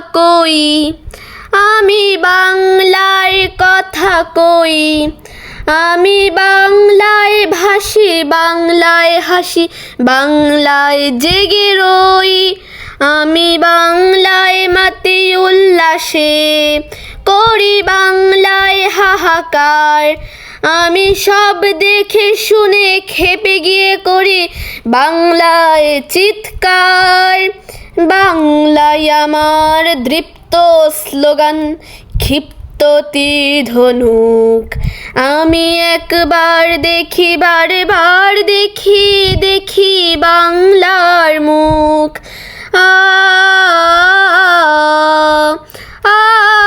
কই? আমি বাংলায় কথা কই? আমি বাংলায় ভাসি, বাংলায় হাসি, বাংলায় জেগে রই। আমি বাংলায় মাতি উল্লাসে, করি বাংলায় হাহাকার। আমি সব দেখে শুনে খেপে গিয়ে করি বাংলায় চিৎকার। বাংলায় আমার দৃপ্ত স্লোগান, ক্ষিপ্ত ধনুক আমি একবার দেখি, বারবার দেখি দেখি বাংলার মুখ। আ আ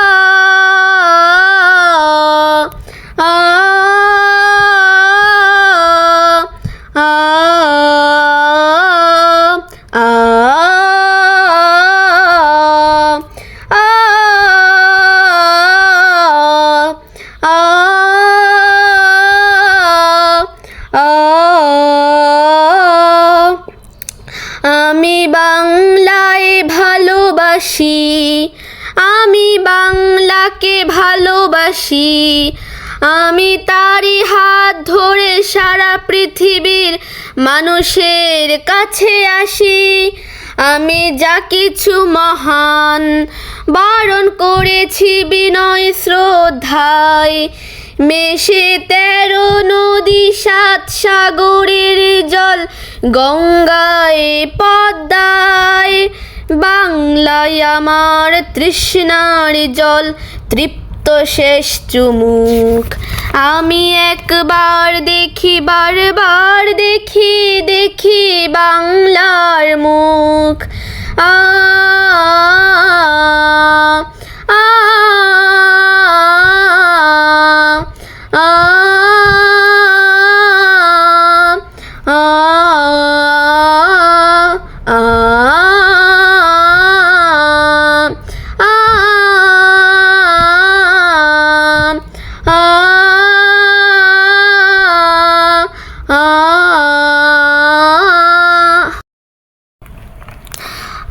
আমি বাংলায় ভালোবাসি, আমি বাংলাকে ভালোবাসি, আমি তারই হাত ধরে সারা পৃথিবীর মানুষের কাছে আসি, আমি যা কিছু মহান, বারণ করেছি বিনয় শ্রদ্ধায়। মেশে তেরো নদী, সাত সাগরের জল। গঙ্গায়, পদ্মায়, বাংলায় আমার তৃষ্ণার জল। তৃপ্ত শেষ চুমুক। আমি একবার দেখি, বারবার দেখি দেখি বাংলার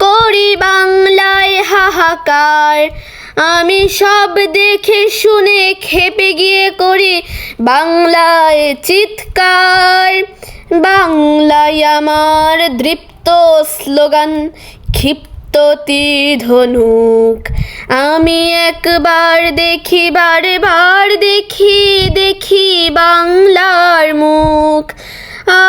করি বাংলায় হাহাকার। আমি সব দেখে শুনে খেপে গিয়ে করি বাংলায় চিৎকার। বাংলায় আমার দৃপ্ত স্লোগান, ক্ষিপ্ত ধনুক। আমি একবার দেখি বারে বার দেখি দেখি বাংলার মুখ। আ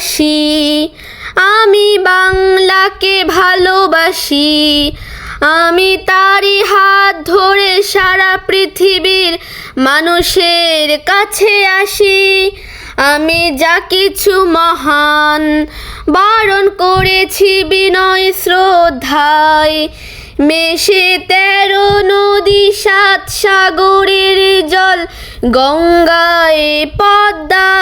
ভালোবাসি। আমি বাংলাকে ভালোবাসি। আমি তারই হাত ধরে সারা পৃথিবীর মানুষের কাছে আসি। আমি যা কিছু মহান বারণ করেছি বিনয় শ্রদ্ধায়। মেশে তেরো নদী, সাত সাগরের জল, গঙ্গায় পদ্মায়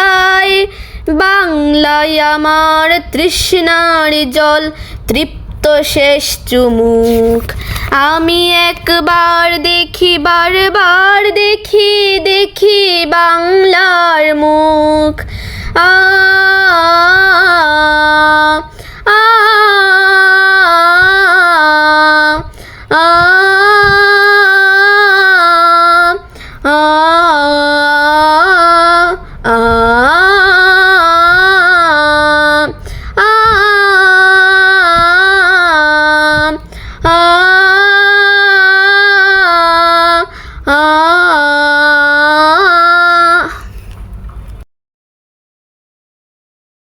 বাংলায় আমার তৃষ্ণার জল, তৃপ্ত শেষ চুমুক। আমি একবার দেখি, বারবার দেখি দেখি বাংলার মুখ। আ